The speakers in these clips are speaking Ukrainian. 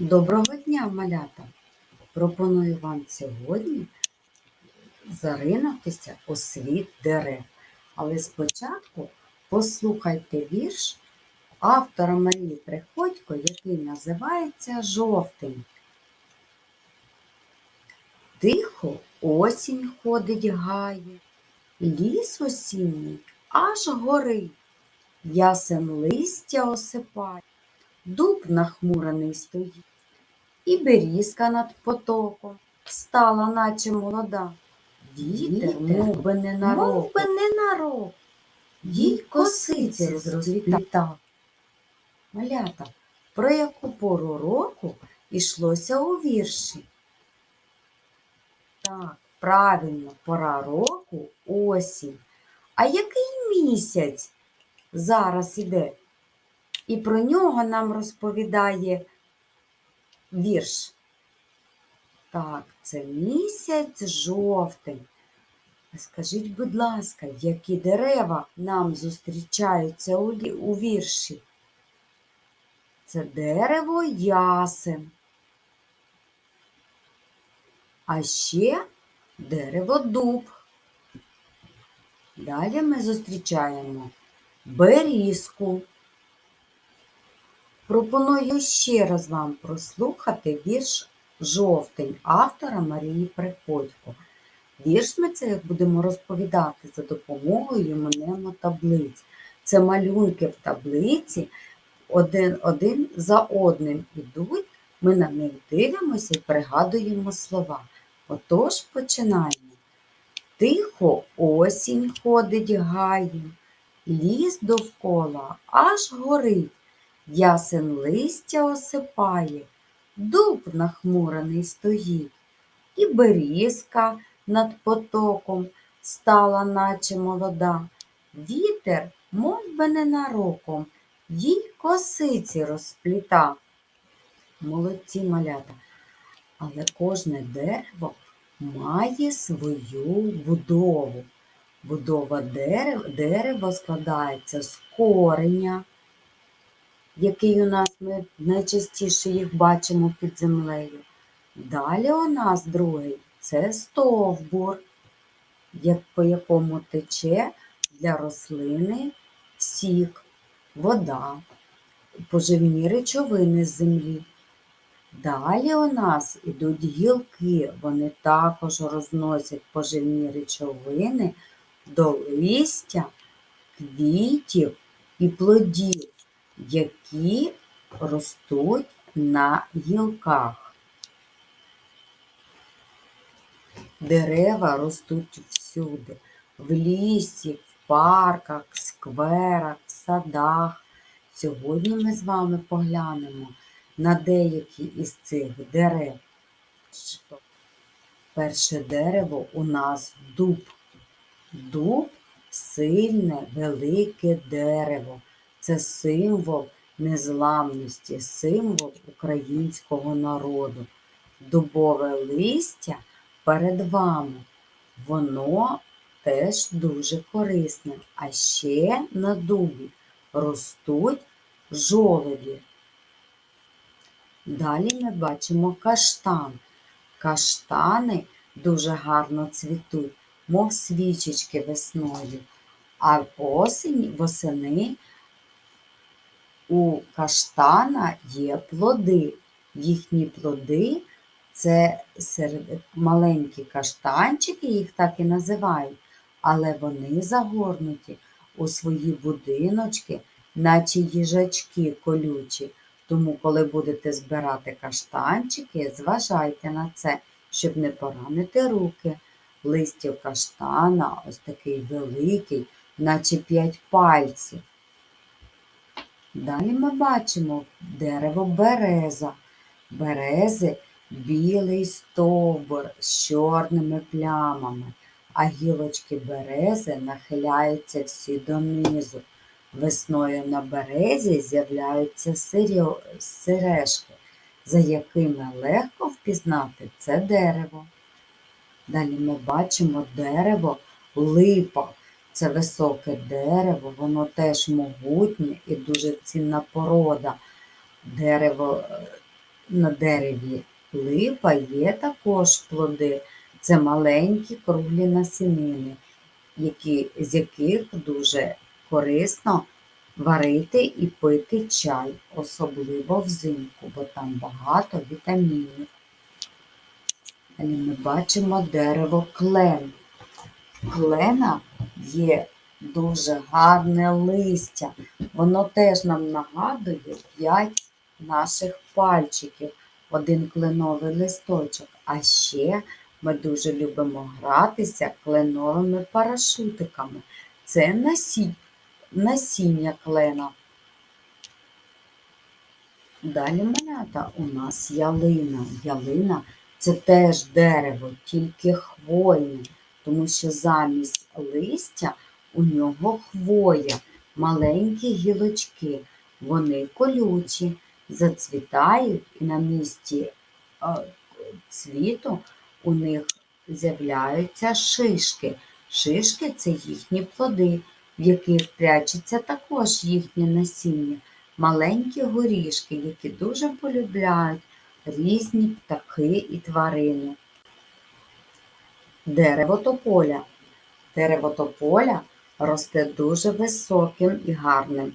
Доброго дня, малята! Пропоную вам сьогодні заринутися у світ дерев. Але спочатку послухайте вірш автора Марії Приходько, який називається Жовтень. Тихо осінь ходить гає, ліс осінній аж горить, ясен листя осипає, дуб нахмурений стоїть. І берізка над потоком стала, наче молода. Вітер, мов би не на Мов би не нарок, їй косиці розрозвітав. Малята, про яку пору року йшлося у вірші? Так, правильно, пора року осінь. А який місяць зараз іде? І про нього нам розповідає вірш. Так, це місяць жовтень. Скажіть, будь ласка, які дерева нам зустрічаються у, вірші? Це дерево ясен. А ще дерево дуб. Далі ми зустрічаємо берізку. Пропоную ще раз вам прослухати вірш Жовтень автора Марії Приходько. Вірш ми це будемо розповідати за допомогою мнемотаблиць. Це малюнки в таблиці, один, один за одним ідуть, ми на них дивимося і пригадуємо слова. Отож починаємо. Тихо осінь ходить гаєм, ліс довкола аж горить. Ясен листя осипає, дуб нахмурений стоїть, і берізка над потоком стала, наче молода. Вітер, мов би ненароком, їй косиці розпліта. Молодці малята. Але кожне дерево має свою будову. Будова дерева, складається з кореня, який у нас ми найчастіше їх бачимо під землею. Далі у нас другий це стовбур, як, по якому тече для рослини сік, вода, поживні речовини з землі. Далі у нас ідуть гілки, вони також розносять поживні речовини до листя, квітів і плодів, які ростуть на гілках. Дерева ростуть всюди, в лісі, в парках, скверах, в садах. Сьогодні ми з вами поглянемо на деякі із цих дерев. Перше дерево у нас дуб. Дуб сильне, велике дерево. Це символ незламності, символ українського народу. Дубове листя перед вами. Воно теж дуже корисне. А ще на дубі ростуть жолоді. Далі ми бачимо каштан. Каштани дуже гарно цвітуть, мов свічечки весною. А осінь, восени у каштана є плоди. Їхні плоди це маленькі каштанчики, їх так і називають, але вони загорнуті у свої будиночки, наче їжачки колючі. Тому, коли будете збирати каштанчики, зважайте на це, щоб не поранити руки. Листя каштана ось такий великий, наче п'ять пальців. Далі ми бачимо дерево береза. Берези білий стовбур з чорними плямами, а гілочки берези нахиляються всі донизу. Весною на березі з'являються сережки, за якими легко впізнати це дерево. Далі ми бачимо дерево липа. Це високе дерево, воно теж могутнє і дуже цінна порода. Дерево е, на дереві липа є також плоди. Це маленькі круглі насінини, які, з яких дуже корисно варити і пити чай, особливо взимку, бо там багато вітамінів. Далі ми бачимо дерево клен. Клена є дуже гарне листя. Воно теж нам нагадує п'ять наших пальчиків, один кленовий листочок. А ще ми дуже любимо гратися кленовими парашутиками. Це насіння насіння клена. Далі малята у нас ялина. Ялина це теж дерево, тільки хвойне, тому що замість листя у нього хвоя, маленькі гілочки. Вони колючі, зацвітають і на місці е, цвіту у них з'являються шишки. Шишки це їхні плоди в яких прячеться також їхнє насіння, маленькі горішки, які дуже полюбляють різні птахи і тварини. Дерево тополя. Дерево тополя росте дуже високим і гарним.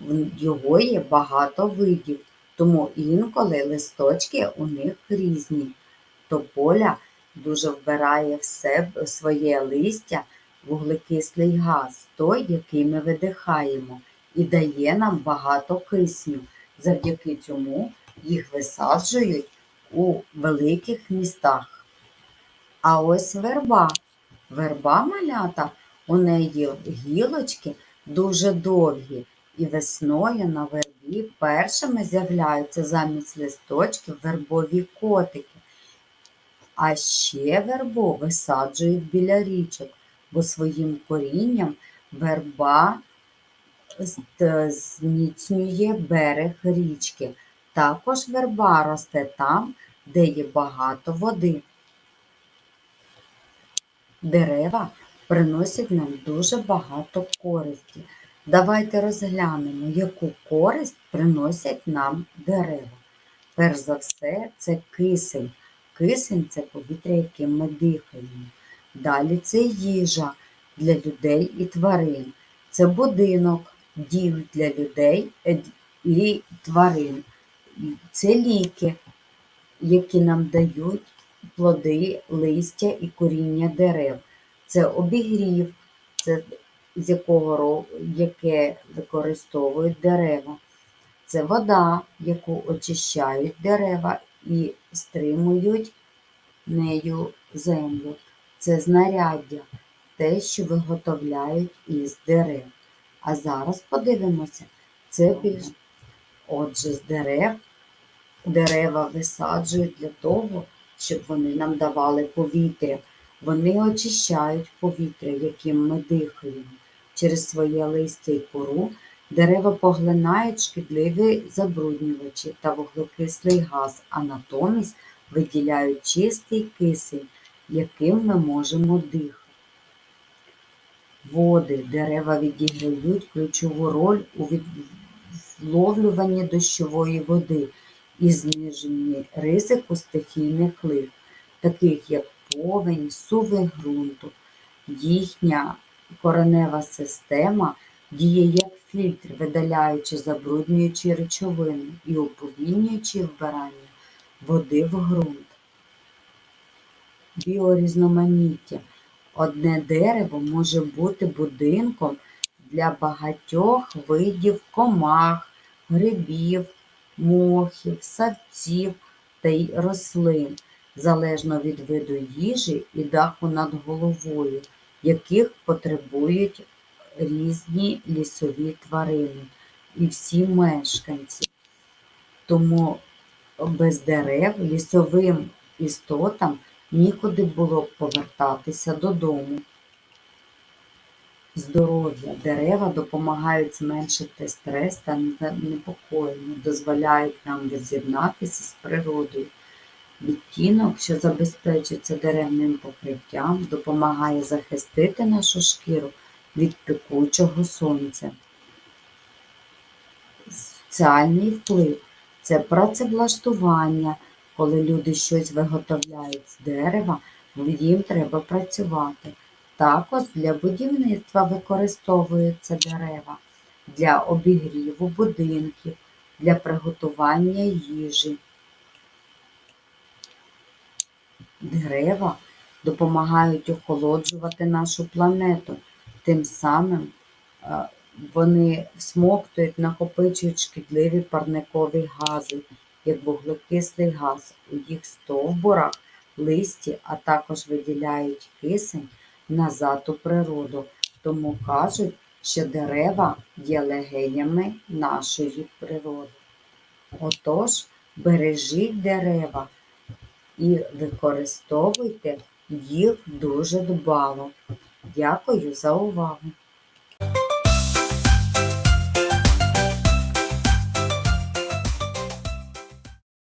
В його є багато видів, тому інколи листочки у них різні. Тополя дуже вбирає в себе своє листя вуглекислий газ, той, який ми видихаємо, і дає нам багато кисню. Завдяки цьому їх висаджують у великих містах. А ось верба. Верба малята, у неї гілочки дуже довгі, і весною на вербі першими з'являються замість листочків вербові котики. А ще вербу висаджують біля річок бо своїм корінням верба зміцнює берег річки. Також верба росте там, де є багато води. Дерева приносять нам дуже багато користі. Давайте розглянемо, яку користь приносять нам дерева. Перш за все, це кисень. Кисень це повітря, яким ми дихаємо. Далі це їжа для людей і тварин. Це будинок, дім для людей і тварин. Це ліки, які нам дають плоди, листя і коріння дерев. Це обігрів, це з якого яке використовують дерева. Це вода, яку очищають дерева і стримують нею землю це знаряддя, те, що виготовляють із дерев. А зараз подивимося, це більш. Отже, з дерев дерева висаджують для того, щоб вони нам давали повітря. Вони очищають повітря, яким ми дихаємо. Через своє листя і кору дерева поглинають шкідливі забруднювачі та вуглекислий газ, а натомість виділяють чистий кисень, яким ми можемо дихати. Води, дерева відіграють ключову роль у відловлюванні дощової води і зниженні ризику стихійних лих, таких як повень, суви ґрунту. Їхня коренева система діє як фільтр, видаляючи забруднюючі речовини і уповільнюючи вбирання води в ґрунт біорізноманіття. Одне дерево може бути будинком для багатьох видів комах, грибів, мохів, савців та й рослин, залежно від виду їжі і даху над головою, яких потребують різні лісові тварини і всі мешканці. Тому без дерев лісовим істотам нікуди було повертатися додому. Здоров'я дерева допомагають зменшити стрес та непокоєння, дозволяють нам роз'єднатися з природою. Відтінок, що забезпечується деревним покриттям, допомагає захистити нашу шкіру від пекучого сонця. Соціальний вплив це працевлаштування, коли люди щось виготовляють з дерева, їм треба працювати. Також для будівництва використовуються дерева, для обігріву будинків, для приготування їжі. Дерева допомагають охолоджувати нашу планету. Тим самим е, вони всмоктують, накопичують шкідливі парникові гази, як вуглекислий газ у їх стовбурах, листі, а також виділяють кисень назад у природу. Тому кажуть, що дерева є легенями нашої природи. Отож, бережіть дерева і використовуйте їх дуже дбало. Дякую за увагу!